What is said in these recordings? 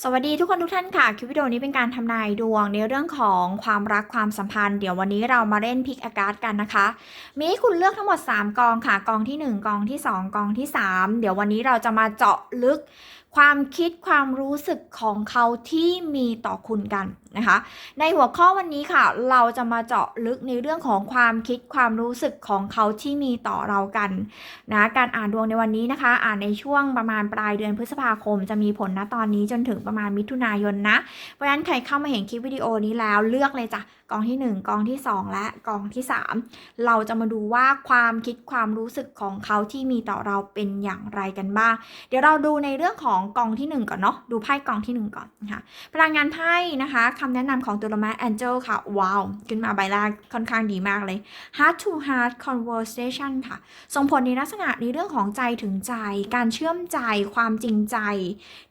สวัสดีทุกคนทุกท่านค่ะคลิปวิดีโอนี้เป็นการทำนายดวงในเรื่องของความรักความสัมพันธ์ เดี๋ยววันนี้เรามาเล่นพิกอากาศกันนะคะ มีให้คุณเลือกทั้งหมด 3 กองค่ะ กองที่ 1 กองที่ 2 กองที่ 3 เดี๋ยววันนี้เราจะมาเจาะลึกความคิดความรู้สึกของเขาที่มีต่อคุณกันนะคะ ในหัวข้อวันนี้ค่ะ เราจะมาเจาะลึกในเรื่องของความคิดความรู้สึกของเขาที่มีต่อเรากันนะการอ่านดวงในวันนี้นะคะ อ่านในช่วงประมาณปลายเดือนพฤษภาคม จะมีผลนะตอนนี้จนถึงประมาณมิถุนายนนะ เพราะฉะนั้นใครเข้ามาเห็นคลิปวิดีโอนี้แล้วเลือกเลยจ้ะ กองที่ 1 กองที่ 2 และกองที่ 3 เราจะมาดูว่าความคิดความรู้สึกของเขาที่มีต่อเราเป็นอย่างไรกันบ้าง เดี๋ยวเราดูในเรื่องของกองที่ 1 ก่อนเนาะดูไพ่กองที่ 1 ก่อนนะคะพลังงานไพ่นะคะคำแนะนำของตัวละแม Angel ค่ะว้าวขึ้นมาใบแรกค่อนข้างดีมากเลย Heart to Heart Conversation ค่ะ ส่งผลในลักษณะในเรื่องของใจถึงใจ การเชื่อมใจความจริงใจ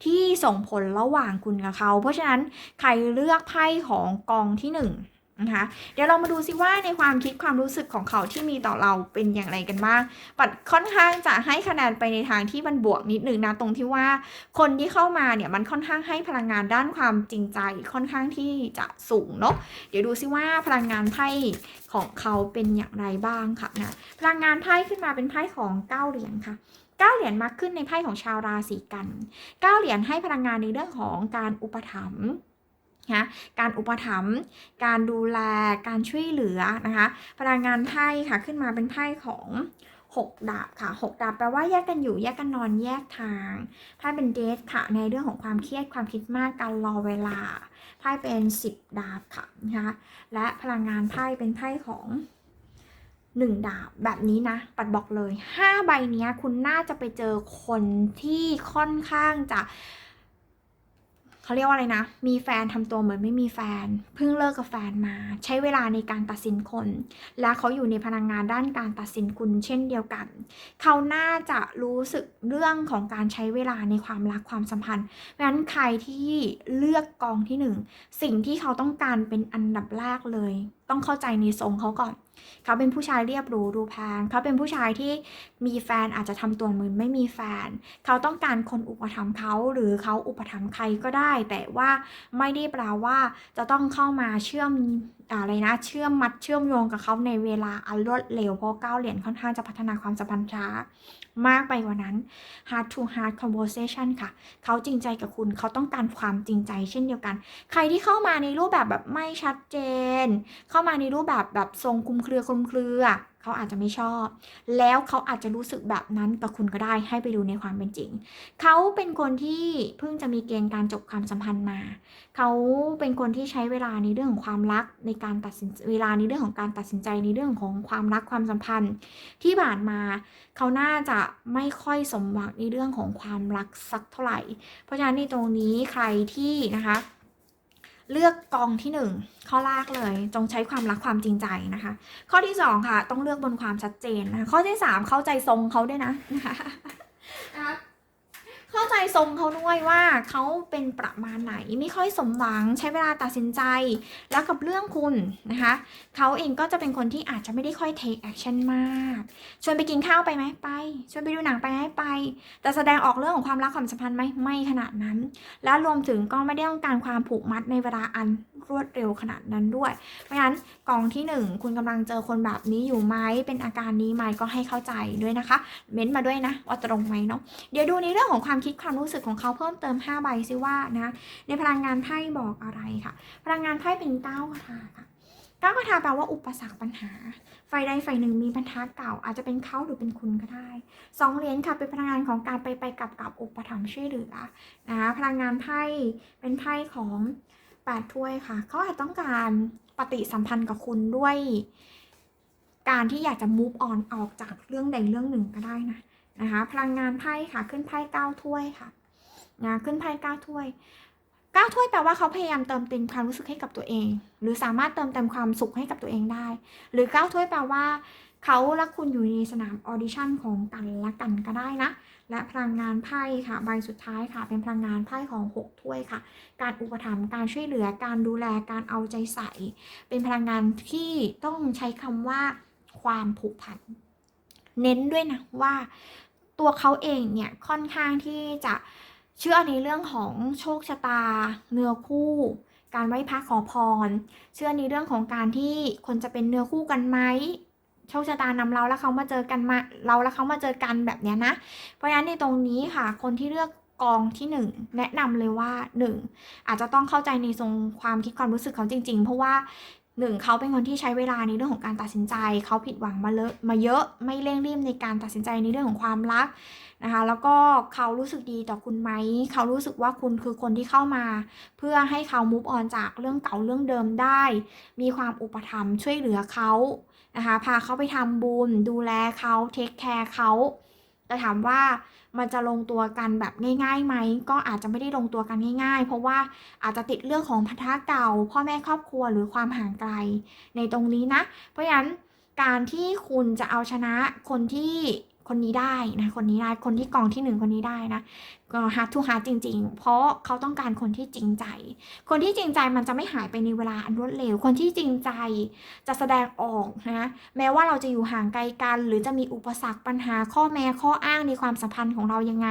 ที่ส่งผลระหว่างคุณกับเขา เพราะฉะนั้นใครเลือกไพ่ของกองที่หนะคะเดี๋ยวเรามาดูซิว่าในความคิดความรู้สึกของเขาที่มีต่อเราเป็นอย่างไรกันบ้าง ปัดค่อนข้างจะให้คะแนนไปในทางที่มันบวกนิดนึงนะตรงที่ว่า คนที่เข้ามาเนี่ยมันค่อนข้างให้พลังงานด้านความจริงใจค่อนข้างที่จะสูงเนาะเดี๋ยวดูซิว่าพลังงานไพ่ของเขาเป็นอย่างไรบ้างค่ะนะพลังงานไพ่ขึ้นมาเป็นไพ่ของเก้าเหรียญค่ะเก้าเหรียญมาขึ้นในไพ่ของชาวราศีกันเก้าเหรียญให้พลังงานในเรื่องของการอุปถัมภ์ นะการอุปถัมภ์การดูแลการช่วยเหลือนะคะพลังงานไพ่ค่ะขึ้นมาเป็นไพ่ของหกดาบค่ะหกดาบแปลว่าแยกกันอยู่แยกกันนอนแยกทางไพ่เป็นเดทค่ะ ในเรื่องของความเครียดความคิดมากการรอเวลาไพ่เป็นสิบดาบค่ะนะคะและพลังงานไพ่เป็นไพ่ของหนึ่งดาบแบบนี้นะ ปัดบอกเลยห้าใบนี้คุณน่าจะไปเจอคนที่ค่อนข้างจะ เขาเรียกว่าอะไรนะ มีแฟนทำตัวเหมือนไม่มีแฟน เพิ่งเลิกกับแฟนมา ใช้เวลาในการตัดสินคน และเขาอยู่ในพลังงานด้านการตัดสินคุณเช่นเดียวกัน เขาน่าจะรู้สึกเรื่องของการใช้เวลาในความรักความสัมพันธ์เพราะฉะนั้นใครที่เลือกกองที่หนึ่งสิ่งที่เขาต้องการเป็นอันดับแรกเลย ต้องเข้าใจในทรงเขาก่อน เขาเป็นผู้ชายเรียบรู้ดูแพงเขาเป็นผู้ชายที่มีแฟนอาจจะทำตัวเหมือนไม่มีแฟน เขาต้องการคนอุปถัมภ์เขาหรือเขาอุปถัมภ์ใครก็ได้ แต่ว่าไม่ได้แปลว่าจะต้องเข้ามาเชื่อม อะไรนะเชื่อมมัดเชื่อมโยงกับเขาในเวลาอันรวดเร็วเพราะเก้าเหรียญค่อนข้างจะพัฒนาความสัมพันธ์ช้ามากไปกว่านั้น heart to heart conversation ค่ะ เขาจริงใจกับคุณเขาต้องการความจริงใจเช่นเดียวกัน ใครที่เข้ามาในรูปแบบแบบไม่ชัดเจน เข้ามาในรูปแบบแบบทรงคุมเครือคลุมเครือ เขาอาจจะไม่ชอบ แล้วเขาอาจจะรู้สึกแบบนั้นกับคุณก็ได้ให้ไปดูในความเป็นจริง เขาเป็นคนที่เพิ่งจะมีเกณฑ์การจบความสัมพันธ์มา เขาเป็นคนที่ใช้เวลาในเรื่องของความรักในการตัดสินเวลาในเรื่องของการตัดสินใจในเรื่องของความรักความสัมพันธ์ ที่ผ่านมาเขาน่าจะไม่ค่อยสมหวังในเรื่องของความรักสักเท่าไหร่ เพราะฉะนั้นในตรงนี้ใครที่นะคะ เลือกกองที่ 1 ข้อแรกเลยจงใช้ความรักความจริงใจนะคะ ข้อที่ 2 ค่ะ ต้องเลือกบนความชัดเจนนะคะข้อที่ 3 เข้าใจทรงเขาด้วยนะนะคะนะคะ เข้าใจทรงเขาด้วยว่าเขาเป็นประมาณไหนไม่ค่อยสมหวังใช้เวลาตัดสินใจ แล้วกับเรื่องคุณนะคะเขาเองก็จะเป็นคนที่อาจจะไม่ได้ค่อย take action มาก ชวนไปกินข้าวไปไหมไป ชวนไปดูหนังไปไหมไป แต่แสดงออกเรื่องของความรักความสัมพันธ์ไหมไม่ขนาดนั้น และรวมถึงก็ไม่ได้ต้องการความผูกมัดในเวลาอัน รวดเร็วขนาดนั้นด้วย เพราะฉะนั้นกองที่ 1 คุณกำลังเจอคนแบบนี้อยู่ไหมเป็นอาการนี้ไหมก็ให้เข้าใจด้วยนะคะ เม้นมาด้วยนะว่าตรงไหมเนาะเดี๋ยวดูในเรื่องของความคิดความรู้สึกของเขาเพิ่มเติม 5 ใบซิว่านะในพลังงานไพ่บอกอะไรค่ะ พลังงานไพ่เป็นเก้ากระทาค่ะเก้ากระทาแปลว่าอุปสรรคปัญหา ไฟใดไฟหนึ่งมีปัญหาเก่า อาจจะเป็นเขาหรือเป็นคุณก็ได้สองเหรียญค่ะเป็นพลังงานของการไปไปกลับกับอุปถัมภ์ช่วยเหลือนะคะพลังงานไพ่เป็นไพ่ของ แปดถ้วยค่ะ เขาอาจต้องการปฏิสัมพันธ์กับคุณด้วย การที่อยากจะ move on ออกจากเรื่องใดเรื่องหนึ่งก็ได้นะนะคะ พลังงานไพ่ค่ะขึ้นไพ่เก้าถ้วยค่ะนะขึ้นไพ่เก้าถ้วยเก้าถ้วยแปลว่าเขาพยายามเติมเต็มความรู้สึกให้กับตัวเอง หรือสามารถเติมเต็มความสุขให้กับตัวเองได้ หรือเก้าถ้วยแปลว่าเขาและคุณอยู่ในสนามออดิชั่นของกันและกันก็ได้นะ และพลังงานไพ่ค่ะ ใบสุดท้ายค่ะ เป็นพลังงานไพ่ของหกถ้วยค่ะ การอุปถัมภ์การช่วยเหลือการดูแลการเอาใจใส่ เป็นพลังงานที่ต้องใช้คำว่าความผูกพัน เน้นด้วยนะว่าตัวเขาเองเนี่ยค่อนข้างที่จะเชื่อในเรื่องของโชคชะตา เนื้อคู่ การไหว้พระขอพร เชื่อในเรื่องของการที่คนจะเป็นเนื้อคู่กันไหม โชคชะตานำเราแล้วเขามาเจอกันมาเราแล้วเขามาเจอกันแบบเนี้ยนะ เพราะฉะนั้นในตรงนี้ค่ะ คนที่เลือกกองที่หนึ่งแนะนำเลยว่าหนึ่งอาจจะต้องเข้าใจในทรงความคิดความรู้สึกเขาจริง ๆ เพราะว่าหนึ่งเขาเป็นคนที่ใช้เวลาในเรื่องของการตัดสินใจ เขาผิดหวังมาเลอะมาเยอะไม่เร่งรีบในการตัดสินใจในเรื่องของความรักนะคะแล้วก็เขารู้สึกดีต่อคุณไหม เขารู้สึกว่าคุณคือคนที่เข้ามา เพื่อให้เขามุฟออนจากเรื่องเก่าเรื่องเดิมได้ มีความอุปถัมภ์ช่วยเหลือเขา นะคะ พาเขาไปทำบุญ ดูแลเขาเทคแคร์เขาแต่ถามว่ามันจะลงตัวกันแบบง่ายๆไหม ก็อาจจะไม่ได้ลงตัวกันง่าย ๆ เพราะว่าอาจจะติดเรื่องของพันธะเก่า พ่อแม่ครอบครัวหรือความห่างไกลในตรงนี้นะ เพราะฉะนั้นการที่คุณจะเอาชนะคนที่ คนนี้ได้นะคนนี้ได้คนที่กองที่หนึ่งคนนี้ได้นะก็ฮาร์ดทูฮาร์ดจริง ๆ เพราะเขาต้องการคนที่จริงใจ คนที่จริงใจมันจะไม่หายไปในเวลาอันรวดเร็ว คนที่จริงใจจะแสดงออกนะแม้ว่าเราจะอยู่ห่างไกลกัน หรือจะมีอุปสรรคปัญหาข้อแม้ข้ออ้างในความสัมพันธ์ของเรายังไง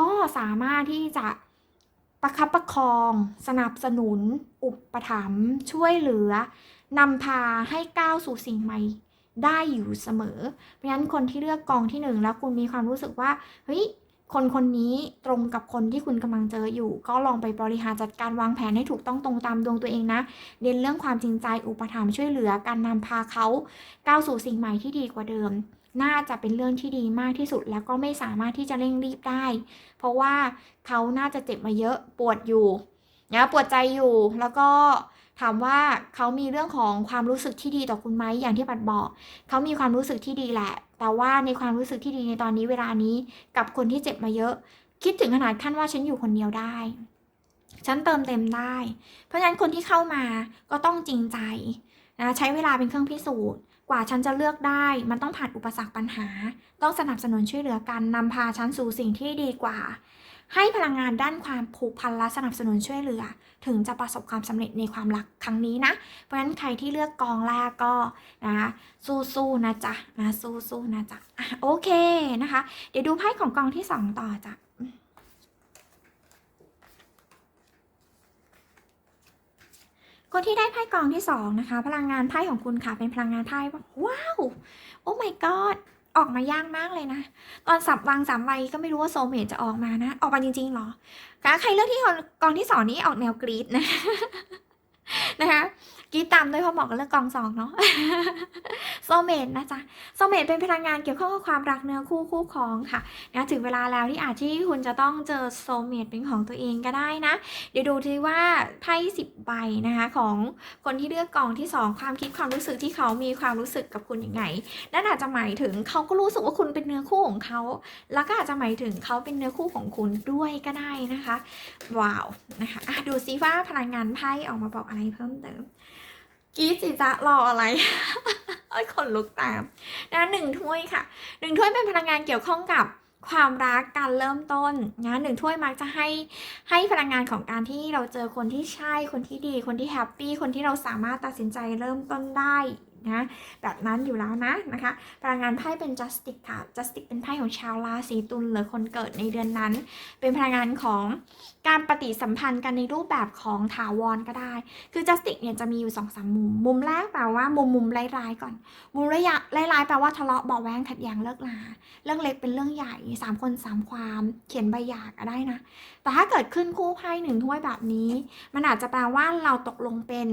ก็สามารถที่จะประคับประคอง สนับสนุน อุปถัมภ์ช่วยเหลือนำพาให้ก้าวสู่สิ่งใหม่ ได้อยู่เสมอ เพราะฉะนั้นคนที่เลือกกองที่หนึ่งแล้วคุณมีความรู้สึกว่าเฮ้ยคนคนนี้ตรงกับคนที่คุณกำลังเจออยู่ ก็ลองไปบริหารจัดการวางแผนให้ถูกต้องตรงตามดวงตัวเองนะเรียนเรื่องความจริงใจอุปถัมภ์ช่วยเหลือการนำพาเขาก้าวสู่สิ่งใหม่ที่ดีกว่าเดิม น่าจะเป็นเรื่องที่ดีมากที่สุด แล้วก็ไม่สามารถที่จะเร่งรีบได้ เพราะว่าเขาน่าจะเจ็บมาเยอะปวดอยู่นะปวดใจอยู่แล้วก็ ถามว่าเขามีเรื่องของความรู้สึกที่ดีต่อคุณไหมอย่างที่ปัดบอก เขามีความรู้สึกที่ดีแหละ แต่ว่าในความรู้สึกที่ดีในตอนนี้เวลานี้กับคนที่เจ็บมาเยอะ คิดถึงขนาดขั้นว่าฉันอยู่คนเดียวได้ ฉันเติมเต็มได้ เพราะฉะนั้นคนที่เข้ามาก็ต้องจริงใจนะใช้เวลาเป็นเครื่องพิสูจน์กว่าฉันจะเลือกได้ มันต้องผ่านอุปสรรคปัญหา ต้องสนับสนุนช่วยเหลือกันนำพาฉันสู่สิ่งที่ดีกว่า ให้พลังงานด้านความผูกพันและสนับสนุนช่วยเหลือ ถึงจะประสบความสำเร็จในความรักครั้งนี้นะ เพราะฉะนั้นใครที่เลือกกองแรกก็นะสู้ๆนะจ๊ะนะสู้ๆนะจ๊ะอะโอเคนะคะ เดี๋ยวดูไพ่ของกองที่สองต่อจ้ะคนที่ได้ไพ่กองที่สองนะคะ พลังงานไพ่ของคุณค่ะเป็นพลังงานไพ่ว่าว้าว โอ้ my god ออกมายากมากเลยนะ ตอนสับวางสามใบก็ไม่รู้ว่าโซเมตจะออกมานะ ออกมาจริงๆเหรอคะใครเลือกที่กองที่สองนี้ออกแนวกรีดนะนะคะกรีดตามด้วยเพราะเหมาะกับเลือกกองสองเนาะ โซเมตนะจ๊ะโซเมตเป็นพลังงานเกี่ยวข้องกับความรักเนื้อคู่คู่ครองค่ะนะถึงเวลาแล้วที่อาจที่คุณจะต้องเจอโซเมตเป็นของตัวเองก็ได้นะ เดี๋ยวดูทีว่าไพ่สิบใบนะคะของคนที่เลือกกองที่สองความคิดความรู้สึกที่เขามีความรู้สึกกับคุณยังไงนั่นอาจจะหมายถึงเขาก็รู้สึกว่าคุณเป็นเนื้อคู่ของเขา แล้วก็อาจจะหมายถึงเขาเป็นเนื้อคู่ของคุณด้วยก็ได้นะคะ ว้าวนะคะอะดูซิว่าพลังงานไพ่ออกมาบอกอะไรเพิ่มเติม กีสิจะรออะไรเอ้ยขนลุกตามนะหนึ่งถ้วยค่ะหนึ่งถ้วยเป็นพลังงานเกี่ยวข้องกับความรักการเริ่มต้นนะหนึ่งถ้วยมักจะให้ให้พลังงานของการที่เราเจอคนที่ใช่คนที่ดี คนที่แฮปปี้คนที่เราสามารถตัดสินใจเริ่มต้นได้ นะแบบนั้นอยู่แล้วนะนะคะพลังงานไพ่เป็น justice ค่ะ justice เป็นไพ่ของชาวราศีตุลหรือคนเกิดในเดือนนั้น เป็นพลังงานของการปฏิสัมพันธ์กันในรูปแบบของถาวรก็ได้ คือ justice เนี่ยจะมีอยู่สองสามมุม มุมแรกแปลว่ามุมมุมร้ายๆก่อน มุมระยะร้ายๆแปลว่าทะเลาะเบาแวงขัดแย้งเลิกลาเรื่องเล็กเป็นเรื่องใหญ่สามคนสามความ เขียนใบหย่าก็ได้นะ แต่ถ้าเกิดขึ้นคู่ไพ่หนึ่งถ้วยแบบนี้ มันอาจจะแปลว่าเราตกลงเป็น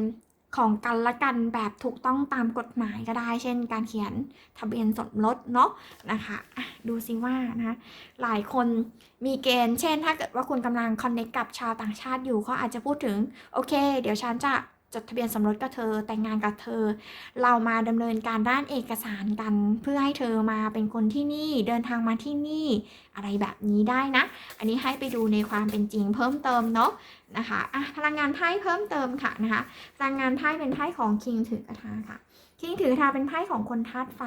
ของกันและกันแบบถูกต้องตามกฎหมายก็ได้ เช่น การเขียนทะเบียนสมรสเนาะนะคะดูซิว่านะหลายคนมีเกณฑ์ เช่น ถ้าเกิดว่าคุณกำลังคอนเนคกับชาวต่างชาติอยู่เขาอาจจะพูดถึง โอเค เดี๋ยวฉันจะ จดทะเบียนสมรสกับเธอแต่งงานกับเธอ เรามาดำเนินการด้านเอกสารกัน เพื่อให้เธอมาเป็นคนที่นี่เดินทางมาที่นี่อะไรแบบนี้ได้นะ อันนี้ให้ไปดูในความเป็นจริงเพิ่มเติมเนาะนะคะอะพลังงานไพ่เพิ่มเติมค่ะนะคะพลังงานไพ่เป็นไพ่ของคิงถือกระทาค่ะ คิงถือกระทาเป็นไพ่ของคนธาตุไฟ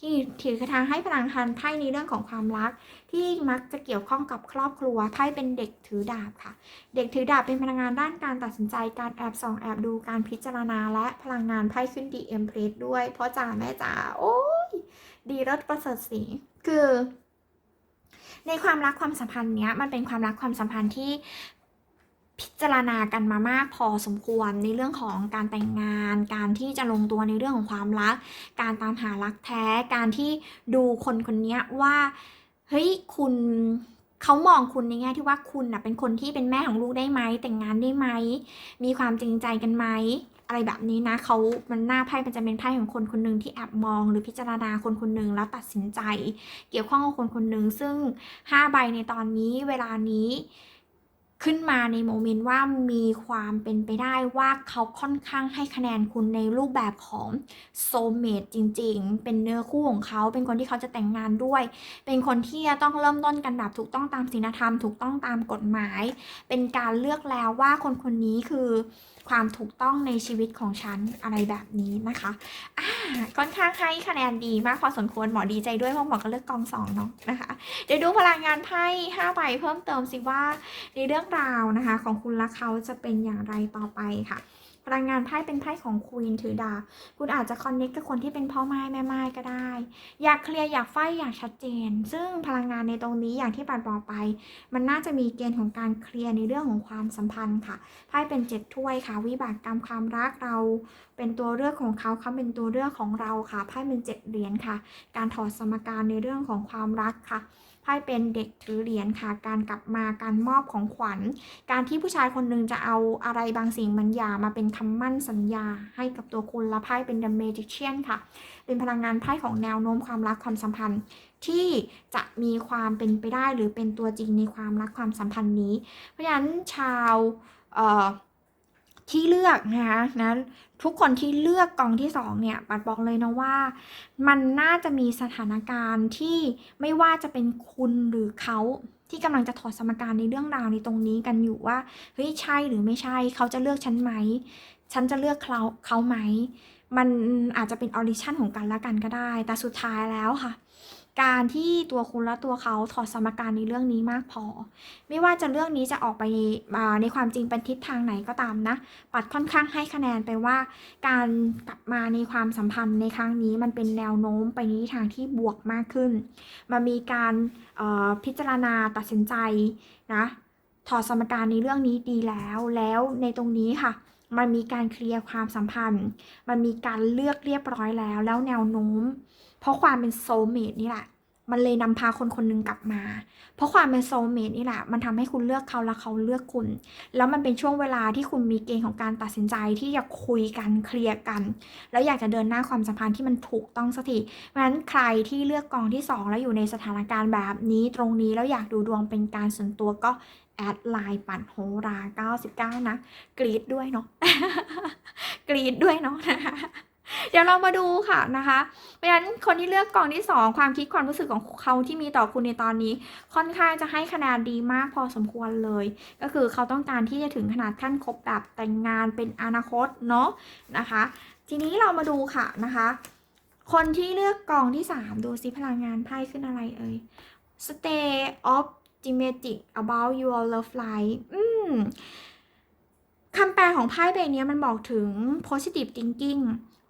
คิงถือกระทาให้พลังงานไพ่ในเรื่องของความรัก ที่มักจะเกี่ยวข้องกับครอบครัวไพ่เป็นเด็กถือดาบค่ะ เด็กถือดาบเป็นพลังงานด้านการตัดสินใจ การแอบส่องแอบดูการพิจารณาและพลังงานไพ่ขึ้นดีเอ็มเพรสด้วยเพราะจ๋าแม่จ๋าโอ้ยดีรสประเสริฐสีคือในความรักความสัมพันธ์เนี้ยมันเป็นความรักความสัมพันธ์ที่ พิจารณากันมามากพอสมควรในเรื่องของการแต่งงาน การที่จะลงตัวในเรื่องของความรัก การตามหารักแท้ การที่ดูคนคนนี้ว่า เฮ้ยคุณเขามองคุณในแง่ที่ว่าคุณนะเป็นคนที่เป็นแม่ของลูกได้ไหม แต่งงานได้ไหม มีความจริงใจกันไหม อะไรแบบนี้นะเขามันหน้าไพ่มันจะเป็นไพ่ของคนคนหนึ่งที่แอบมองหรือพิจารณาคนคนหนึ่งแล้วตัดสินใจ เกี่ยวข้องกับคนคนหนึ่งซึ่ง5ใบในตอนนี้เวลานี้ ขึ้นมาในโมเมนต์ว่ามีความเป็นไปได้ว่าเขาค่อนข้างให้คะแนนคุณในรูปแบบของโซเมตจริง ๆ เป็นเนื้อคู่ของเขาเป็นคนที่เขาจะแต่งงานด้วย เป็นคนที่จะต้องเริ่มต้นกันแบบถูกต้องตามศีลธรรม ถูกต้องตามกฎหมาย เป็นการเลือกแล้วว่าคนคนนี้คือความถูกต้องในชีวิตของฉันอะไรแบบนี้นะคะอ่าค่อนข้างให้คะแนนดีมากพอสมควรหมอดีใจด้วยเพราะหมอก็เลือกกองสองเนาะนะคะเดี๋ยวดูพลังงานไพ่5ใบเพิ่มเติมสิว่าในเรื่องราวนะคะ ของคุณและเขาจะเป็นอย่างไรต่อไปค่ะ พลังงานไพ่เป็นไพ่ของควีนถือดา คุณอาจจะคอนเนคกับคนที่เป็นพ่อไม้แม่ไม้ก็ได้ อยากเคลียร์อยากไฟอยากชัดเจน ซึ่งพลังงานในตรงนี้อย่างที่ปัดบอกไป มันน่าจะมีเกณฑ์ของการเคลียร์ในเรื่องของความสัมพันธ์ค่ะไพ่เป็นเจ็ดถ้วยค่ะ วิบากกรรมความรักเราเป็นตัวเลือกของเขาเขาเป็นตัวเลือกของเราค่ะไพ่เป็นเจ็ดเหรียญค่ะ การถอดสมการในเรื่องของความรักค่ะ ไพ่เป็นเด็กถือเหรียญค่ะ การกลับมาการมอบของขวัญ การที่ผู้ชายคนหนึ่งจะเอาอะไรบางสิ่งบางอย่างมาเป็นคำมั่นสัญญาให้กับตัวคุณและไพ่เป็น The Magician ค่ะ เป็นพลังงานไพ่ของแนวโน้มความรักความสัมพันธ์ที่จะมีความเป็นไปได้หรือเป็นตัวจริงในความรักความสัมพันธ์นี้ เพราะฉะนั้นชาวเอ่อที่เลือกนะคะนะ ทุกคนที่เลือกกองที่สองเนี่ยปัดบอกเลยนะว่า มันน่าจะมีสถานการณ์ที่ไม่ว่าจะเป็นคุณหรือเขาที่กำลังจะถอดสมการในเรื่องราวในตรงนี้กันอยู่ว่าเฮ้ยใช่หรือไม่ใช่ เขาจะเลือกฉันไหม ฉันจะเลือกเขาเขาไหม มันอาจจะเป็นออริชั่นของกันและกันก็ได้ แต่สุดท้ายแล้วค่ะ การที่ตัวคุณและตัวเขาถอดสมการในเรื่องนี้มากพอ ไม่ว่าจะเรื่องนี้จะออกไปในความจริงเป็นทิศทางไหนก็ตามนะ ปัดค่อนข้างให้คะแนนไปว่า การกลับมาในความสัมพันธ์ในครั้งนี้มันเป็นแนวโน้มไปในทิศทางที่บวกมากขึ้น มันมีการพิจารณาตัดสินใจนะถอดสมการในเรื่องนี้ดีแล้วแล้วในตรงนี้ค่ะ มันมีการเคลียร์ความสัมพันธ์ มันมีการเลือกเรียบร้อยแล้ว แล้วแนวโน้ม เพราะความเป็นโซลเมตนี่แหละ มันเลยนำพาคนคนหนึงกลับมา เพราะความเป็นโซลเมตนี่แหละ มันทำให้คุณเลือกเขาและเขาเลือกคุณ แล้วมันเป็นช่วงเวลาที่คุณมีเกณฑ์ของการตัดสินใจที่จะคุยกันเคลียร์กัน แล้วอยากจะเดินหน้าความสัมพันธ์ที่มันถูกต้องสักทีเพราะฉะนั้นใครที่เลือกกองที่ 2 แล้วอยู่ในสถานการณ์แบบนี้ตรงนี้แล้วอยากดูดวงเป็นการส่วนตัวก็ แอดไลน์ปั่นโหรา 99 นะ กรีดด้วยเนาะกรีดด้วยเนาะนะคะเดี๋ยวเรามาดูค่ะนะคะเพราะฉะนั้นคนที่เลือกกองที่ 2 ความคิดความรู้สึกของเขาที่มีต่อคุณในตอนนี้ ค่อนข้างจะให้คะแนนดีมากพอสมควรเลย ก็คือเขาต้องการที่จะถึงขนาดขั้นคบแบบแต่งงานเป็นอนาคตเนาะนะคะ ทีนี้เรามาดูค่ะนะคะ คนที่เลือกกองที่ 3 ดูซิพลังงานไพ่ขึ้นอะไรเอ่ย stay optimistic about your love life อืมคำแปลของไพ่ใบนี้มันบอกถึง positive thinking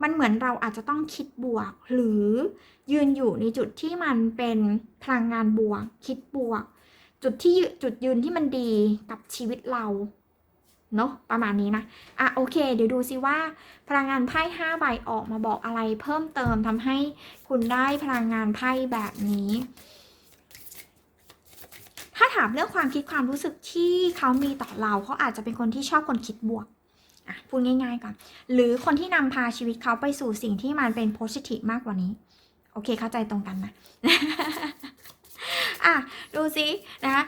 มันเหมือนเราอาจจะต้องคิดบวก หรือยืนอยู่ในจุดที่มันเป็นพลังงานบวก คิดบวก จุดที่จุดยืนที่มันดีกับชีวิตเราเนาะประมาณนี้นะ อะโอเค เดี๋ยวดูซิว่า พลังงานไพ่ห้าใบออกมาบอกอะไรเพิ่มเติมทำให้คุณได้พลังงานไพ่แบบนี้ ถามเรื่องความคิดความรู้สึกที่เขามีต่อเราเขาอาจจะเป็นคนที่ชอบคนคิดบวกอะพูดง่าย ๆก่อน หรือคนที่นำพาชีวิตเขาไปสู่สิ่งที่มันเป็นโพสิทีฟมากกว่านี้ โอเคเข้าใจตรงกันนะ อะ ดูซินะคะ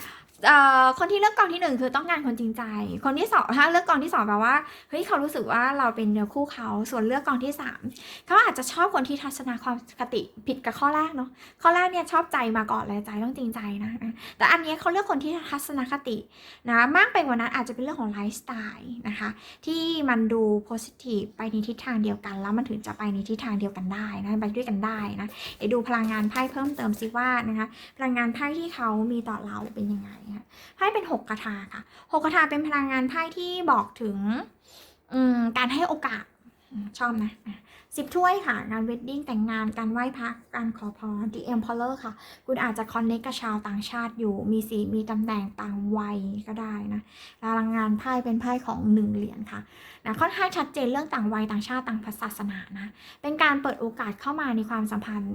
คนที่เลือกกองที่หนึ่งคือต้องการคนจริงใจ คนที่สองถ้าเลือกกองที่สองแปลว่าเฮ้ยเขารู้สึกว่าเราเป็นเนื้อคู่เขา ส่วนเลือกกองที่สามเขาอาจจะชอบคนที่ทัศนคติผิดกับข้อแรกเนาะข้อแรกเนี่ยชอบใจมาก่อนเลยใจต้องจริงใจนะแต่อันนี้เขาเลือกคนที่ทัศนคตินะมากไปกว่านั้นอาจจะเป็นเรื่องของไลฟ์สไตล์นะคะที่มันดูโพสิทีฟไปในทิศทางเดียวกัน แล้วมันถึงจะไปในทิศทางเดียวกันได้นะไปด้วยกันได้นะเดี๋ยวดูพลังงานไพ่เพิ่มเติมสิว่านะคะพลังงานไพ่ที่เขามีต่อเราเป็นยังไงคะไพ่เป็นหกกระทาค่ะหกกระทาเป็นพลังงานไพ่ที่บอกถึงการให้โอกาสชอบนะ สิบถ้วยค่ะ งานเวดดิ้งแต่งงานการไหว้พระการขอพร The Emperor ค่ะ คุณอาจจะคอนเนคกับชาวต่างชาติอยู่ มีสีมีตำแหน่งต่างวัยก็ได้นะพลังงานไพ่เป็นไพ่ของหนึ่งเหรียญค่ะนะค่อนข้างชัดเจนเรื่องต่างวัยต่างชาติต่างศาสนานะ เป็นการเปิดโอกาสเข้ามาในความสัมพันธ์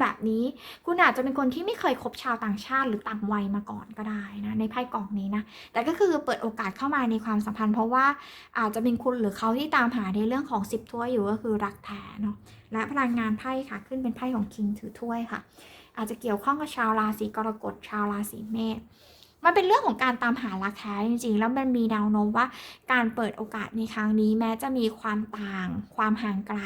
แบบนี้ คุณอาจจะเป็นคนที่ไม่เคยคบชาวต่างชาติหรือต่างวัยมาก่อนก็ได้นะในไพ่กล่องนี้นะ แต่ก็คือเปิดโอกาสเข้ามาในความสัมพันธ์ เพราะว่าอาจจะเป็นคุณหรือเขาที่ตามหาในเรื่องของสิบถ้วยอยู่ก็คือรักแท้เนาะและพลังงานไพ่ค่ะ ขึ้นเป็นไพ่ของคิงถือถ้วยค่ะ อาจจะเกี่ยวข้องกับชาวราศีกรกฎชาวราศีเมษมันเป็นเรื่องของการตามหารักแท้จริงๆ แล้วมันมีแนวโน้มว่าการเปิดโอกาสในครั้งนี้แม้จะมีความต่าง ความห่างไกล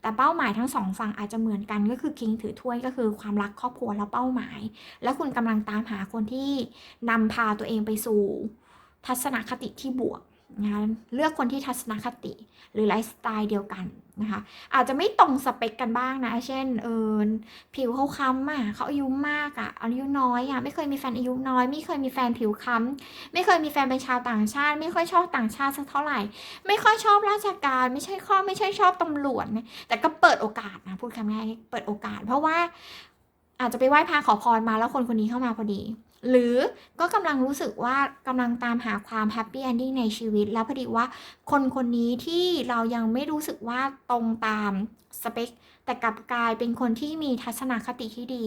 แต่เป้าหมายทั้งสองฝั่งอาจจะเหมือนกันก็คือคิงถือถ้วยก็คือความรักครอบครัวแล้วเป้าหมาย แล้วคุณกำลังตามหาคนที่นำพาตัวเองไปสู่ ทัศนคติที่บวก นะคะเลือกคนที่ทัศนคติ หรือไลฟ์สไตล์เดียวกันนะคะอาจจะไม่ตรงสเปคกันบ้างนะ เช่นเออผิวเขาค้ำอะเขาอายุมากอะอายุน้อยอะไม่เคยมีแฟนอายุน้อย ไม่เคยมีแฟนผิวค้ำไม่เคยมีแฟนเป็นชาวต่างชาติ ไม่ค่อยชอบต่างชาติสักเท่าไหร่ ไม่ค่อยชอบราชการ ไม่ใช่ข้อไม่ใช่ชอบตำรวจนะแต่ก็เปิดโอกาสนะพูดคำง่ายเปิดโอกาส เพราะว่าอาจจะไปไหว้พระขอพรมาแล้วคนคนนี้เข้ามาพอดี หรือก็กำลังรู้สึกว่ากำลังตามหาความแฮปปี้เอนดิ้งในชีวิต แล้วพอดีว่าคนคนนี้ที่เรายังไม่รู้สึกว่าตรงตามสเปค แต่กลับกลายเป็นคนที่มีทัศนคติที่ดี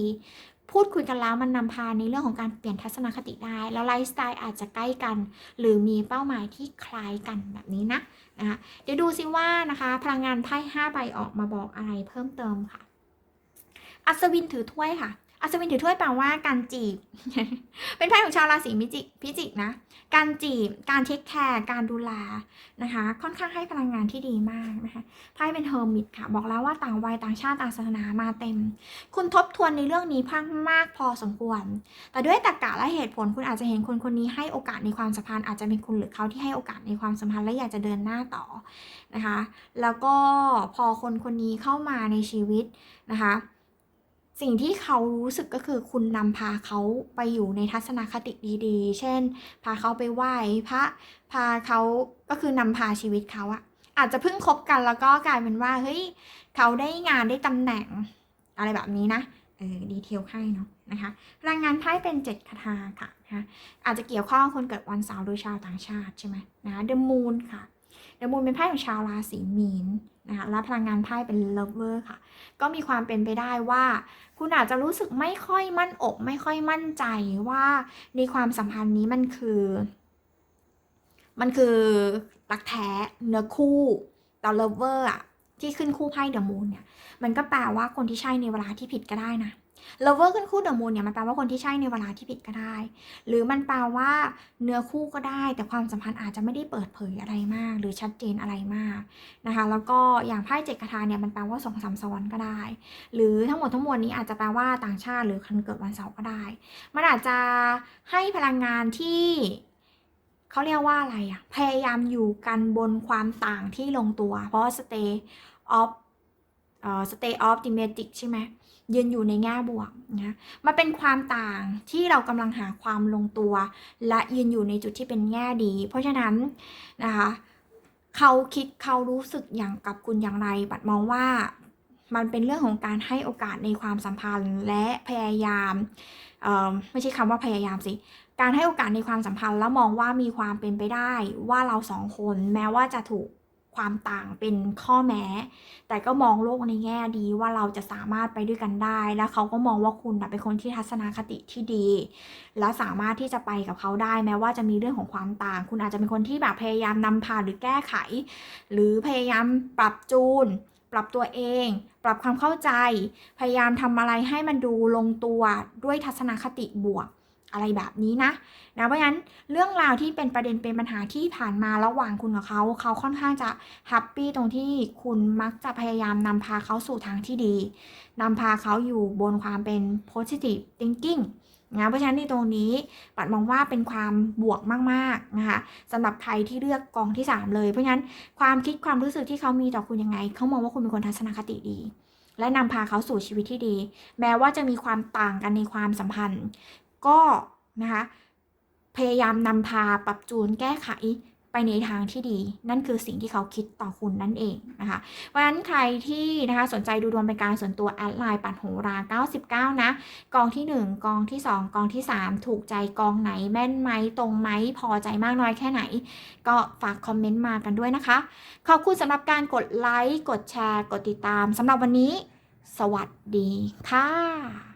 พูดคุยกันแล้วมันนำพาในเรื่องของการเปลี่ยนทัศนคติได้ แล้วไลฟ์สไตล์อาจจะใกล้กัน หรือมีเป้าหมายที่คล้ายกันแบบนี้นะนะคะเดี๋ยวดูซิว่านะคะพลังงานไพ่ห้าใบออกมาบอกอะไรเพิ่มเติมค่ะ อัศวินถือถ้วยค่ะ อัศวินถือถ้วยแปลว่าการจีบ เป็นไพ่ของชาวราศีมิจิพิจิกนะ การจีบ การเทคแคร์ การดูแลนะคะ ค่อนข้างให้พลังงานที่ดีมากนะคะ ไพ่เป็นเฮอร์มิตค่ะ บอกแล้วว่าต่างวัยต่างชาติต่างศาสนามาเต็ม คุณทบทวนในเรื่องนี้พังมากพอสมควร แต่ด้วยตรรกะและเหตุผลคุณอาจจะเห็นคนคนนี้ให้โอกาสในความสัมพันธ์ อาจจะเป็นคุณหรือเขาที่ให้โอกาสในความสัมพันธ์และอยากจะเดินหน้าต่อนะคะ แล้วก็พอคนคนนี้เข้ามาในชีวิตนะคะ สิ่งที่เขารู้สึกก็คือคุณนำพาเขาไปอยู่ในทัศนคติดีๆ เช่น พาเขาไปไหว้พระ พาเขาก็คือนำพาชีวิตเขาอะอาจจะเพิ่งคบกันแล้วก็กลายเป็นว่าเฮ้ยเขาได้งานได้ตำแหน่งอะไรแบบนี้นะเออดีเทลให้เนาะนะคะพลังงานไพ่เป็นเจ็ดคาถาค่ะนะคะอาจจะเกี่ยวข้องคนเกิดวันเสาร์โดยชาวต่างชาติใช่ไหมนะเดอะมูนค่ะเดอะมูนเป็นไพ่ของชาวราศีมีน นะคะและพลังงานไพ่เป็นเลิฟเวอร์ค่ะ ก็มีความเป็นไปได้ว่า คุณอาจจะรู้สึกไม่ค่อยมั่นอก ไม่ค่อยมั่นใจว่าในความสัมพันธ์นี้มันคือ มันคือรักแท้เนื้อคู่ต่เลิฟเวอร์อะที่ขึ้นคู่ไพ่เดอะมูนเนี่ย มันก็แปลว่าคนที่ใช่ในเวลาที่ผิดก็ได้นะ เลิฟเวอร์ขึ้นคู่เดอะมูนเนี่ยมันแปลว่าคนที่ใช่ในเวลาที่ผิดก็ได้ หรือมันแปลว่าเนื้อคู่ก็ได้ แต่ความสัมพันธ์อาจจะไม่ได้เปิดเผยอะไรมาก หรือชัดเจนอะไรมากนะคะ แล้วก็อย่างไพ่เจ็ดคาถาเนี่ยมันแปลว่าสองสามซ้อนก็ได้ หรือทั้งหมดทั้งมวลนี้อาจจะแปลว่าต่างชาติหรือคนเกิดวันเสาร์ก็ได้ มันอาจจะให้พลังงานที่เขาเรียกว่าอะไรอะพยายามอยู่กันบนความต่างที่ลงตัว เพราะ stay of เอ่อ stay of the magic ใช่ไหม ยืนอยู่ในแง่บวกนะมันเป็นความต่างที่เรากำลังหาความลงตัว และยืนอยู่ในจุดที่เป็นแง่ดี เพราะฉะนั้นนะคะเขาคิดเขารู้สึกอย่างกับคุณอย่างไร บัดมองว่ามันเป็นเรื่องของการให้โอกาสในความสัมพันธ์และพยายามเออไม่ใช่คำว่าพยายามสิ การให้โอกาสในความสัมพันธ์แล้วมองว่ามีความเป็นไปได้ว่าเราสองคนแม้ว่าจะถูก ความต่างเป็นข้อแม้ แต่ก็มองโลกในแง่ดีว่าเราจะสามารถไปด้วยกันได้ แล้วเขาก็มองว่าคุณนะเป็นคนที่ทัศนคติที่ดี แล้วสามารถที่จะไปกับเขาได้แม้ว่าจะมีเรื่องของความต่าง คุณอาจจะเป็นคนที่แบบพยายามนำพาหรือแก้ไข หรือพยายามปรับจูน ปรับตัวเอง ปรับความเข้าใจ พยายามทำอะไรให้มันดูลงตัวด้วยทัศนคติบวก อะไรแบบนี้นะนะเพราะฉะนั้นเรื่องราวที่เป็นประเด็นเป็นปัญหาที่ผ่านมาระหว่างคุณกับเขาเขาค่อนข้างจะแฮปปี้ตรงที่คุณมักจะพยายามนำพาเขาสู่ทางที่ดีนำพาเขาอยู่บนความเป็น positive thinking นะเพราะฉะนั้นในตรงนี้ปัดมองว่าเป็นความบวกมากๆนะคะสำหรับใครที่เลือกกองที่ 3 เลยเพราะฉะนั้นความคิดความรู้สึกที่เขามีต่อคุณยังไง เขามองว่าคุณเป็นคนทัศนคติดีและนำพาเขาสู่ชีวิตที่ดี แม้ว่าจะมีความต่างกันในความสัมพันธ์ ก็นะคะพยายามนำพาปรับจูนแก้ไขไปในทางที่ดี นั่นคือสิ่งที่เขาคิดต่อคุณนั่นเองนะคะ เพราะฉะนั้นใครที่นะคะสนใจดูดวงเป็นการส่วนตัวแอดไลน์ปัดโหรา 99 นะ กองที่ 1 กองที่ 2 กองที่ 3 ถูกใจกองไหนแม่นไหมตรงไหมพอใจมากน้อยแค่ไหน ก็ฝากคอมเมนต์มากันด้วยนะคะ ขอบคุณสำหรับการกดไลค์กดแชร์ กดติดตามสำหรับวันนี้ สวัสดีค่ะ